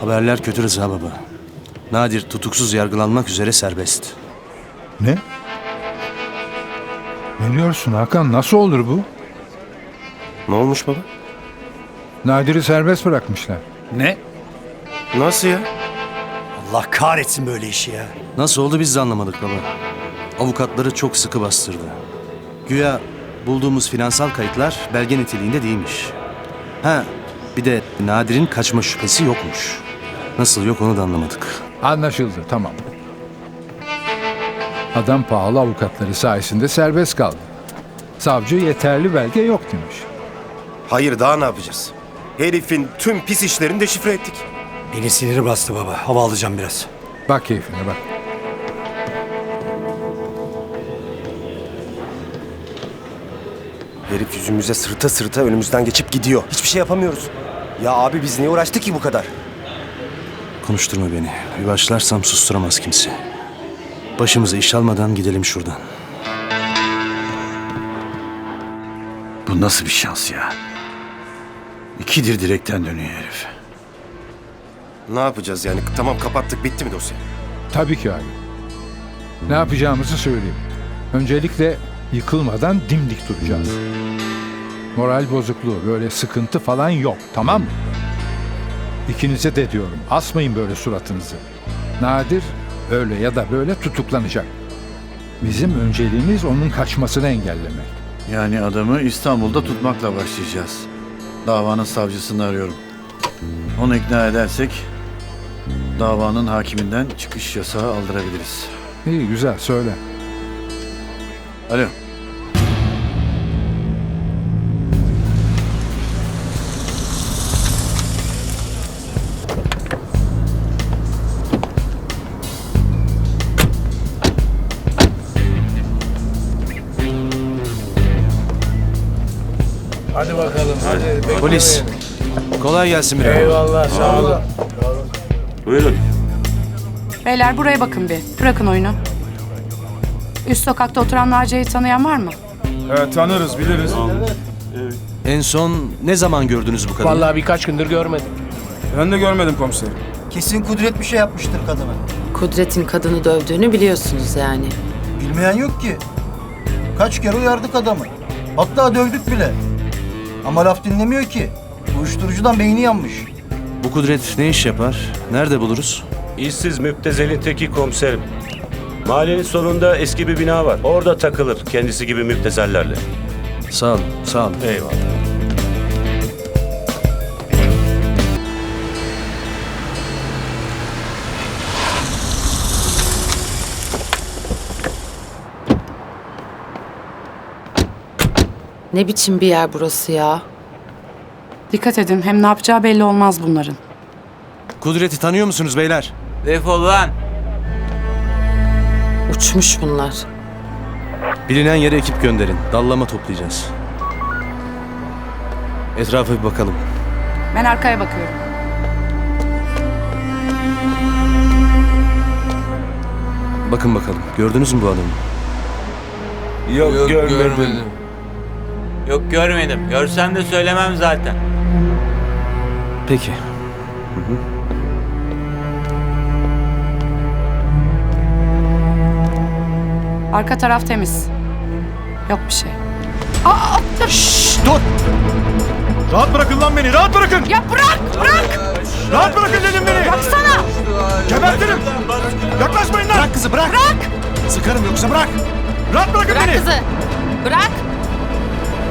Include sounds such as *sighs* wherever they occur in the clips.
Haberler kötü Rıza baba. Nadir tutuksuz yargılanmak üzere serbest. Ne? Ne diyorsun Hakan? Nasıl olur bu? Ne olmuş baba? Nadir'i serbest bırakmışlar. Ne? Nasıl ya? Allah kahretsin böyle işi ya. Nasıl oldu biz de anlamadık baba. Avukatları çok sıkı bastırdı. Güya bulduğumuz finansal kayıtlar belge niteliğinde değilmiş. Ha bir de Nadir'in kaçma şüphesi yokmuş. Nasıl yok onu da anlamadık. Anlaşıldı, tamam. Adam pahalı avukatları sayesinde serbest kaldı. Savcı yeterli belge yok demiş. Hayır daha ne yapacağız? Herifin tüm pis işlerini deşifre ettik. Beni siniri bastı baba. Hava alacağım biraz. Bak keyfine bak. Herif yüzümüze sırta sırta önümüzden geçip gidiyor. Hiçbir şey yapamıyoruz. Ya abi biz niye uğraştık ki bu kadar? Konuşturma beni. Bir başlarsam susturamaz kimse. Başımıza iş almadan gidelim şuradan. Bu nasıl bir şans ya? İkidir direkten dönüyor herif. Ne yapacağız yani? Tamam kapattık bitti mi dosya? Tabii ki abi. Ne yapacağımızı söyleyeyim. Öncelikle yıkılmadan dimdik duracağız. Moral bozukluğu, böyle sıkıntı falan yok, tamam mı? İkinize de diyorum, asmayın böyle suratınızı. Nadir öyle ya da böyle tutuklanacak. Bizim önceliğimiz onun kaçmasını engellemek. Yani adamı İstanbul'da tutmakla başlayacağız. Davanın savcısını arıyorum. Onu ikna edersek davanın hakiminden çıkış yasağı aldırabiliriz. İyi, güzel, söyle. Alo. Polis. Kolay gelsin bir Buyurun. Beyler buraya bakın bir. Bırakın oyunu. Üst sokakta oturan Naciye'yi tanıyan var mı? Evet tanırız biliriz. En son ne zaman gördünüz bu kadını? Vallahi birkaç gündür görmedim. Ben de görmedim komiserim. Kesin Kudret bir şey yapmıştır kadına. Kudret'in kadını dövdüğünü biliyorsunuz yani. Bilmeyen yok ki. Kaç kere uyardık adamı. Hatta dövdük bile. Ama laf dinlemiyor ki. Uyuşturucudan beyni yanmış. Bu Kudret ne iş yapar? Nerede buluruz? İşsiz müptezelin teki komiserim. Mahallenin sonunda eski bir bina var. Orada takılır kendisi gibi müptezellerle. Sağ olun, sağ olun. Eyvallah. Ne biçim bir yer burası ya? Dikkat edin hem ne yapacağı belli olmaz bunların. Kudret'i tanıyor musunuz beyler? Defol lan. Uçmuş bunlar. Bilinen yere ekip gönderin. Dallama toplayacağız. Etrafa bir bakalım. Ben arkaya bakıyorum. Bakın bakalım. Gördünüz mü bu adamı? Yok, görmedim. Yok görmedim. Görsem de söylemem zaten. Peki. Arka taraf temiz. Yok bir şey. Dur! Rahat bırakın lan beni, rahat bırakın! Ya bırak, bırak! Rahat bırakın dedim beni! Baksana! Gebertirim! Yaklaşmayın lan! Bırak kızı, bırak! Bırak! Sıkarım yoksa bırak! Rahat bırakın Bırak beni! kızı. Bırak.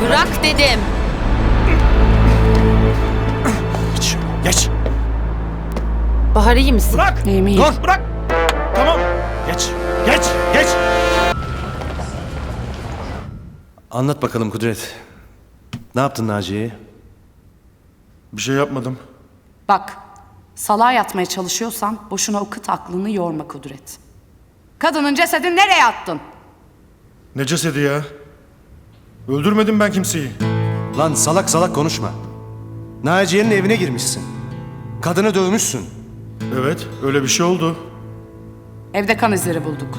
Bırak dedim. Geç. Geç. Bahar iyi misin? Bırak! İyiyim iyiyim. Dur, bırak! Tamam! Geç, geç, geç! Anlat bakalım Kudret. Ne yaptın Naciye'ye? Bir şey yapmadım. Bak, salağa yatmaya çalışıyorsan boşuna o kıt aklını yorma Kudret. Kadının cesedini nereye attın? Ne cesedi ya? Öldürmedim ben kimseyi. Lan salak salak konuşma. Naciye'nin evine girmişsin. Kadını dövmüşsün. Evet, öyle bir şey oldu. Evde kan izleri bulduk.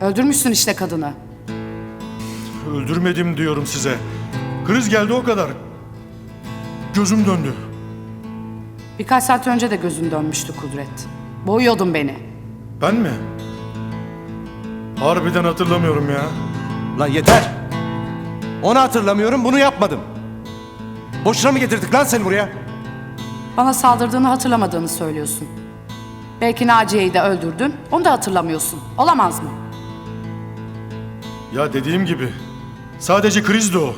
Öldürmüşsün işte kadını. Öldürmedim diyorum size. Kriz geldi o kadar. Gözüm döndü. Birkaç saat önce de gözün dönmüştü Kudret. Boğuyordun beni. Ben mi? Harbiden hatırlamıyorum ya. Lan yeter. Onu hatırlamıyorum, bunu yapmadım. Boşuna mı getirdik lan seni buraya? Bana saldırdığını hatırlamadığını söylüyorsun. Belki Naciye'yi de öldürdün, onu da hatırlamıyorsun. Olamaz mı? Ya dediğim gibi. Sadece krizdi o.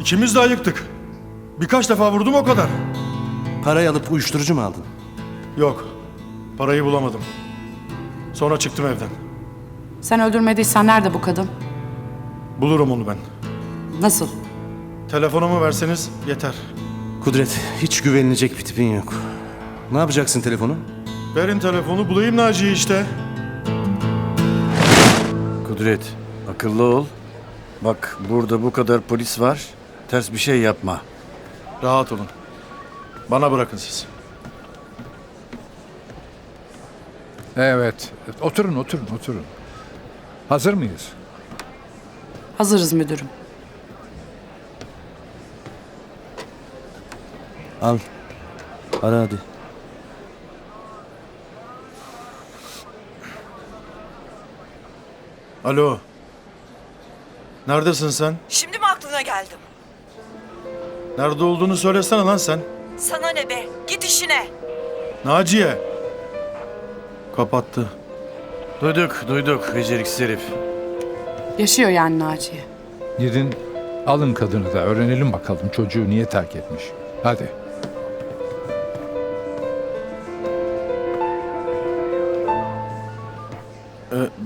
İkimiz de ayıktık. Birkaç defa vurdum o kadar. Parayı alıp uyuşturucu mu aldın? Yok. Parayı bulamadım. Sonra çıktım evden. Sen öldürmediysen nerede bu kadın? Bulurum onu ben. Nasıl? Telefonumu verseniz yeter. Kudret, hiç güvenilecek bir tipin yok. Ne yapacaksın telefonu? Verin telefonu bulayım Naciye işte. Kudret, akıllı ol. Bak burada bu kadar polis var. Ters bir şey yapma. Rahat olun. Bana bırakın siz. Evet. Oturun, oturun, oturun. Hazır mıyız? Hazırız müdürüm. Al. Ara hadi. Alo. Neredesin sen? Şimdi mi aklına geldim? Nerede olduğunu söylesene lan sen. Sana ne be? Git işine. Naciye. Kapattı. Duyduk, duyduk beceriksiz herif. Yaşıyor yani Naciye. Gidin alın kadını da öğrenelim bakalım çocuğu niye terk etmiş. Hadi.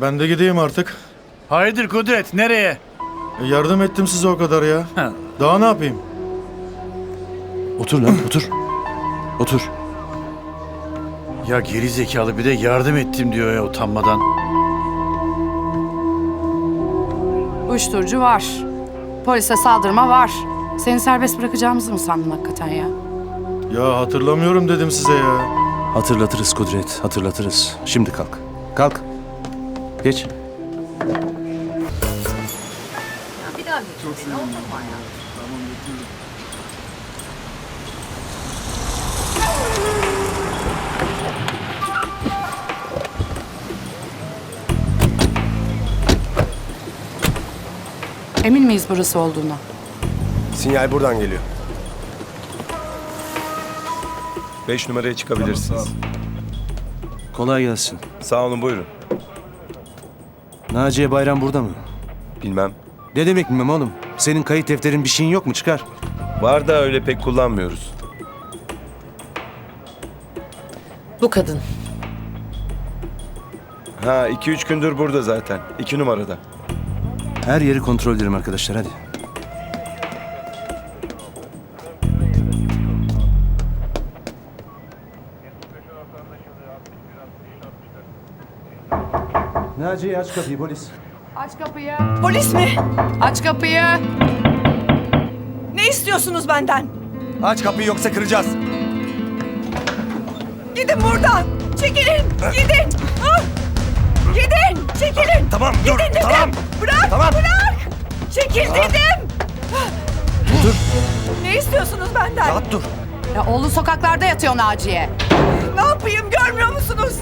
Ben de gideyim artık. Hayırdır Kudret, nereye? E, yardım ettim size o kadar ya. Ha. Daha ne yapayım? Otur lan, otur. Otur. Ya geri zekalı bir de yardım ettim diyor ya utanmadan. Uyuşturucu var. Polise saldırma var. Seni serbest bırakacağımızı mı sandın hakikaten ya? Ya hatırlamıyorum dedim size ya. Hatırlatırız Kudret, hatırlatırız. Şimdi kalk. Kalk. Geç. Emin miyiz burası olduğuna? Sinyal buradan geliyor. Beş numaraya çıkabilirsiniz. Kolay gelsin. Sağ olun buyurun. Naciye Bayram burada mı? Bilmem. Ne demek bilmem oğlum? Senin kayıt defterin bir şeyin yok mu? Çıkar. Var da öyle pek kullanmıyoruz. Bu kadın. Ha iki üç gündür burada zaten. İki numarada. Her yeri kontrol edelim arkadaşlar hadi. Naciye aç kapıyı polis. Aç kapıyı. Polis mi? Aç kapıyı. Ne istiyorsunuz benden? Aç kapıyı yoksa kıracağız. Gidin buradan. Çekilin. Gidin. Ah! Gidin. Çekilin. Tamam dur. Gidin dedim. Tamam. Bırak. Tamam. Bırak. Çekil dedim. Dur. Ne istiyorsunuz benden? Rahat dur. Ya oğlu sokaklarda yatıyor Naciye. Ne yapayım görmüyor musunuz?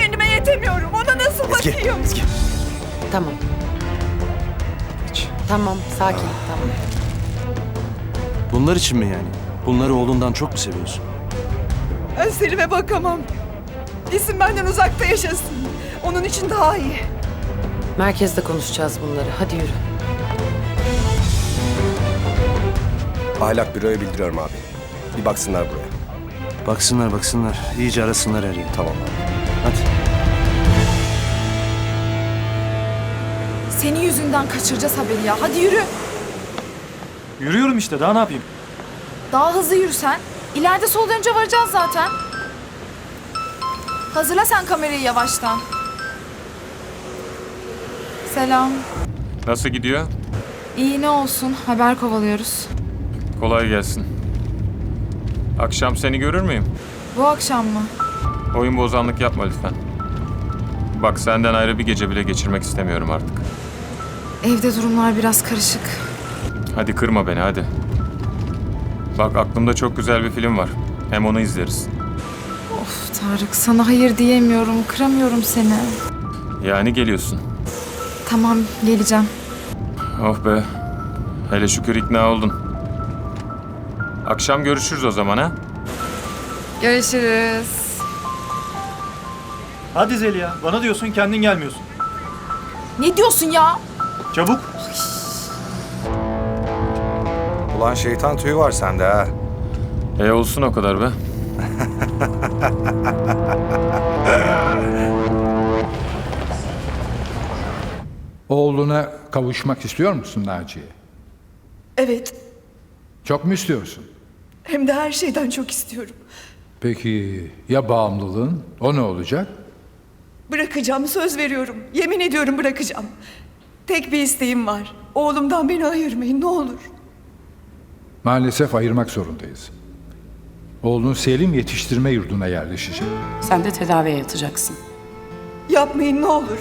Kendime yetemiyorum. Ona nasıl Eski. bakayım? Eski. Tamam. Tamam, sakin, tamam. Bunlar için mi yani? Bunları oğlundan çok mu seviyorsun? Ben Selim'e bakamam. Gitsin benden uzakta yaşasın. Onun için daha iyi. Merkezde konuşacağız bunları. Hadi yürü. Ahlak büroya bildiriyorum abi. Bir baksınlar buraya. Baksınlar baksınlar. İyice arasınlar her yeri. Tamam abi. Hadi. Senin yüzünden kaçıracağız haberi ya. Hadi yürü. Yürüyorum işte daha ne yapayım? Daha hızlı yürüsen. İleride sol dönünce varacağız zaten. Hazırla sen kamerayı yavaştan. Selam. Nasıl gidiyor? İyi ne olsun. Haber kovalıyoruz. Kolay gelsin. Akşam seni görür müyüm? Bu akşam mı? Oyun bozanlık yapma lütfen. Bak senden ayrı bir gece bile geçirmek istemiyorum artık. Evde durumlar biraz karışık. Hadi kırma beni hadi. Bak aklımda çok güzel bir film var. Hem onu izleriz. Of Tarık sana hayır diyemiyorum. Kıramıyorum seni. Yani geliyorsun. Tamam geleceğim. Oh be. Hele şükür ikna oldun. Akşam görüşürüz o zaman ha. Görüşürüz. Hadi Zeliha. Bana diyorsun kendin gelmiyorsun. Ne diyorsun ya? Çabuk. Ulan şeytan tüyü var sende ha. E olsun o kadar be. *laughs* Oğluna kavuşmak istiyor musun Naciye? Evet. Çok mu istiyorsun? Hem de her şeyden çok istiyorum. Peki ya bağımlılığın? O ne olacak? Bırakacağım söz veriyorum. Yemin ediyorum bırakacağım. Tek bir isteğim var. Oğlumdan beni ayırmayın ne olur. Maalesef ayırmak zorundayız. Oğlun Selim yetiştirme yurduna yerleşecek. Sen de tedaviye yatacaksın. Yapmayın ne olur.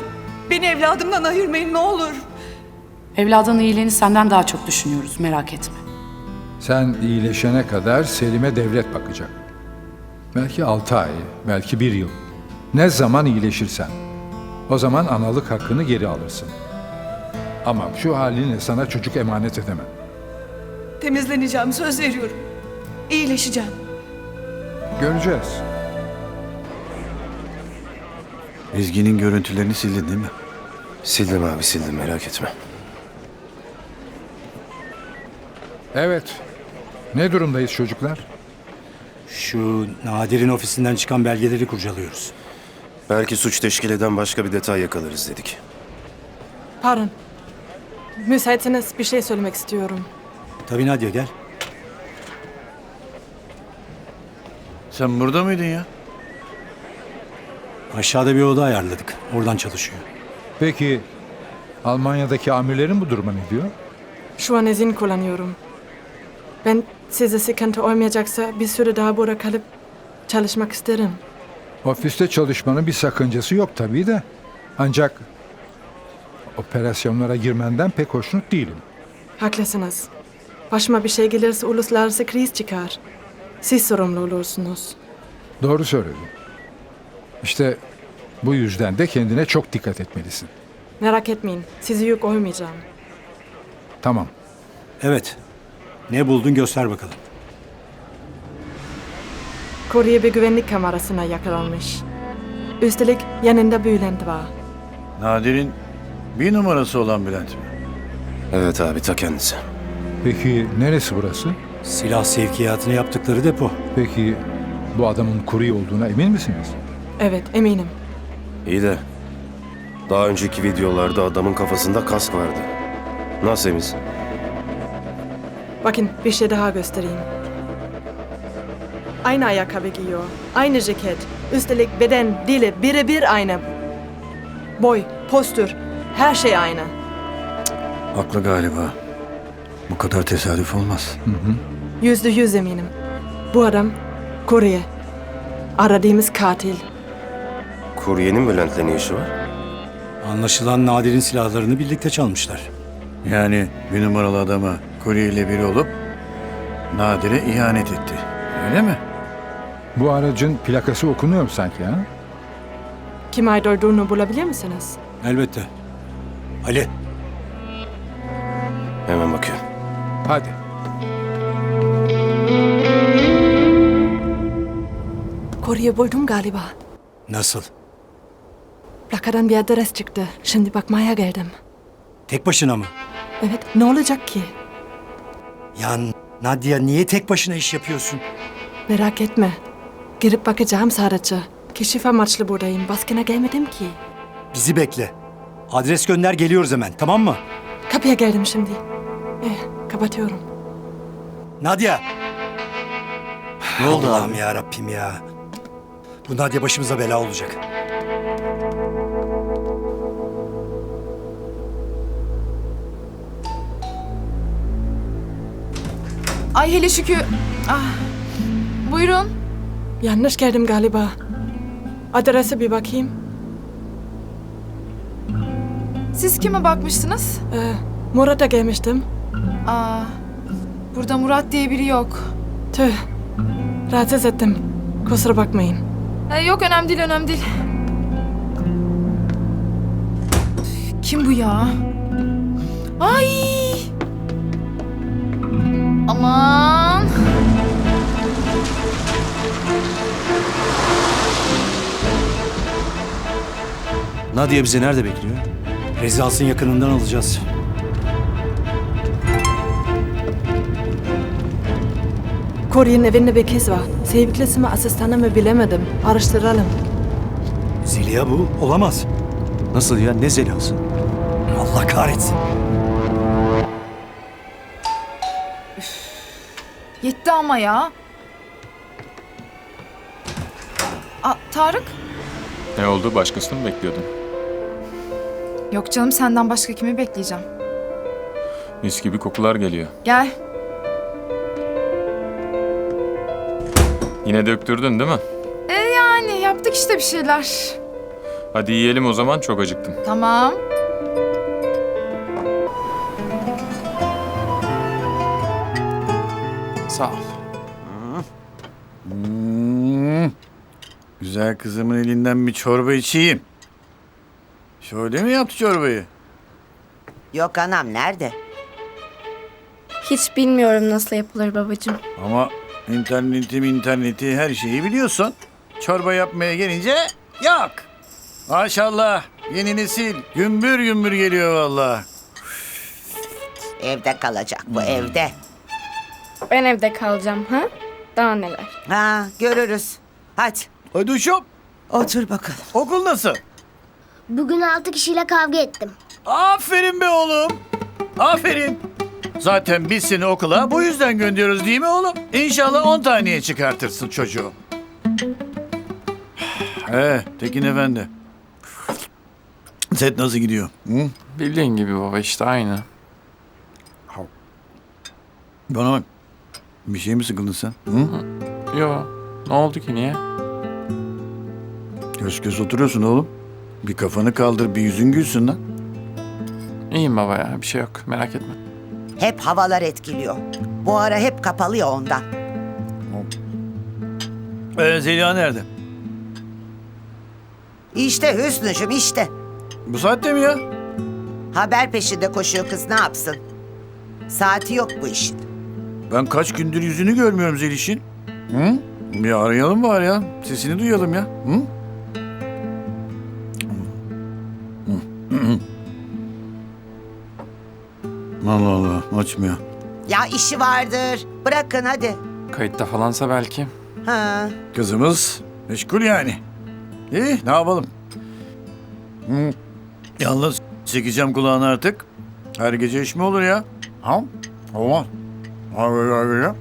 Beni evladımdan ayırmayın ne olur. Evladın iyiliğini senden daha çok düşünüyoruz merak etme. Sen iyileşene kadar Selim'e devlet bakacak. Belki altı ay, belki bir yıl. Ne zaman iyileşirsen. O zaman analık hakkını geri alırsın. Ama şu halinle sana çocuk emanet edemem. Temizleneceğim söz veriyorum. İyileşeceğim. Göreceğiz. Ezgi'nin görüntülerini sildin değil mi? Sildim abi sildim merak etme. Evet. Ne durumdayız çocuklar? Şu Nadir'in ofisinden çıkan belgeleri kurcalıyoruz. Belki suç teşkil eden başka bir detay yakalarız dedik. Pardon. Müsaitseniz bir şey söylemek istiyorum. Tabii Nadia gel. Sen burada mıydın ya? Aşağıda bir oda ayarladık. Oradan çalışıyor. Peki Almanya'daki amirlerin bu duruma ne diyor? Şu an izin kullanıyorum. Ben size sıkıntı olmayacaksa bir süre daha burada kalıp çalışmak isterim. Ofiste çalışmanın bir sakıncası yok tabii de. Ancak operasyonlara girmenden pek hoşnut değilim. Haklısınız. Başıma bir şey gelirse uluslararası kriz çıkar. Siz sorumlu olursunuz. Doğru söyledin. İşte bu yüzden de kendine çok dikkat etmelisin. Merak etmeyin. Sizi yük olmayacağım. Tamam. Evet. Ne buldun göster bakalım. Kurye bir güvenlik kamerasına yakalanmış. Üstelik yanında Bülent var. Nadir'in bir numarası olan Bülent mi? Evet abi ta kendisi. Peki neresi burası? Silah sevkiyatını yaptıkları depo. Peki bu adamın kurye olduğuna emin misiniz? Evet eminim. İyi de daha önceki videolarda adamın kafasında kask vardı. Nasıl emin? Bakın bir şey daha göstereyim. Aynı ayakkabı giyiyor. Aynı ceket. Üstelik beden, dili birebir aynı. Boy, postür, her şey aynı. Haklı galiba. Bu kadar tesadüf olmaz. Yüzde yüz eminim. Bu adam kurye. Aradığımız katil. Kuryenin Bülent'le ne işi var? Anlaşılan Nadir'in silahlarını birlikte çalmışlar. Yani bir numaralı adama kurye ile biri olup Nadir'e ihanet etti. Öyle mi? Bu aracın plakası okunuyor sanki ha? Kim ait olduğunu bulabilir misiniz? Elbette. Ali. Hemen bakıyorum. Hadi. Kurye buldum galiba. Nasıl? Plakadan bir adres çıktı. Şimdi bakmaya geldim. Tek başına mı? Evet, ne olacak ki? Ya Nadia niye tek başına iş yapıyorsun? Merak etme. Girip bakacağım sadece. Keşif amaçlı buradayım. Baskına gelmedim ki. Bizi bekle. Adres gönder geliyoruz hemen tamam mı? Kapıya geldim şimdi. Eh, kapatıyorum. Nadia! Ne oldu Allah'ım ya Rabbim ya. Bu Nadia başımıza bela olacak. Ay hele şükür. Ah. Buyurun. Yanlış geldim galiba. Adrese bir bakayım. Siz kime bakmıştınız? Ee, Murat'a gelmiştim. Aa. Burada Murat diye biri yok. Tüh. Rahatsız ettim. Kusura bakmayın. yok önemli değil önemli değil. Kim bu ya? Ay! Aman! Nadia bizi nerede bekliyor? Rezidansın yakınından alacağız. Kuryenin evinde bir kız var. Sevgilisi mi asistanı mı bilemedim. Araştıralım. Zeliha bu. Olamaz. Nasıl ya? Ne zelası? Allah kahretsin. Yetti ama ya. Aa, Tarık? Ne oldu? Başkasını mı bekliyordun? Yok canım senden başka kimi bekleyeceğim? Mis gibi kokular geliyor. Gel. Yine döktürdün değil mi? E yani yaptık işte bir şeyler. Hadi yiyelim o zaman. Çok acıktım. Tamam. Sağ ol. Hmm. Güzel kızımın elinden bir çorba içeyim. Şöyle mi yaptı çorbayı? Yok anam nerede? Hiç bilmiyorum nasıl yapılır babacığım. Ama internetim interneti her şeyi biliyorsun. Çorba yapmaya gelince yok. Maşallah yeni nesil gümbür gümbür geliyor vallahi. Evde kalacak bu evde. Ben evde kalacağım ha? Daha neler? Ha görürüz. Hadi Hadi uşum otur bakalım. okul nasıl? Bugün altı kişiyle kavga ettim. Aferin be oğlum. Aferin. Zaten biz seni okula bu yüzden gönderiyoruz değil mi oğlum? İnşallah 10 taneye çıkartırsın çocuğu. *sighs* Ee, Tekin Efendi. Set nasıl gidiyor? Hı? Bildiğin gibi baba işte aynı. Bana bak. Bir şey mi sıkıldın sen? Hı? Yo. Ne oldu ki niye? Göz göz oturuyorsun oğlum. Bir kafanı kaldır, bir yüzün gülsün lan. İyiyim baba ya. Bir şey yok. Merak etme. Hep havalar etkiliyor. Bu ara hep kapalı ya ondan. Ee, Zeliha nerede? İşte Hüsnü'cüm işte. Bu saatte mi ya? Haber peşinde koşuyor kız ne yapsın? Saati yok bu işin. Ben kaç gündür yüzünü görmüyorum Zeliş'in. Hı? Bir arayalım var ya. Sesini duyalım ya. Hı? Allah Allah açmıyor. Ya işi vardır. Bırakın hadi. Kayıtta falansa belki. Ha. Kızımız meşgul yani. İyi ne yapalım? Hı. Yalnız çekeceğim kulağını artık. Her gece iş mi olur ya? Ha? Olmaz. Abi abi ya.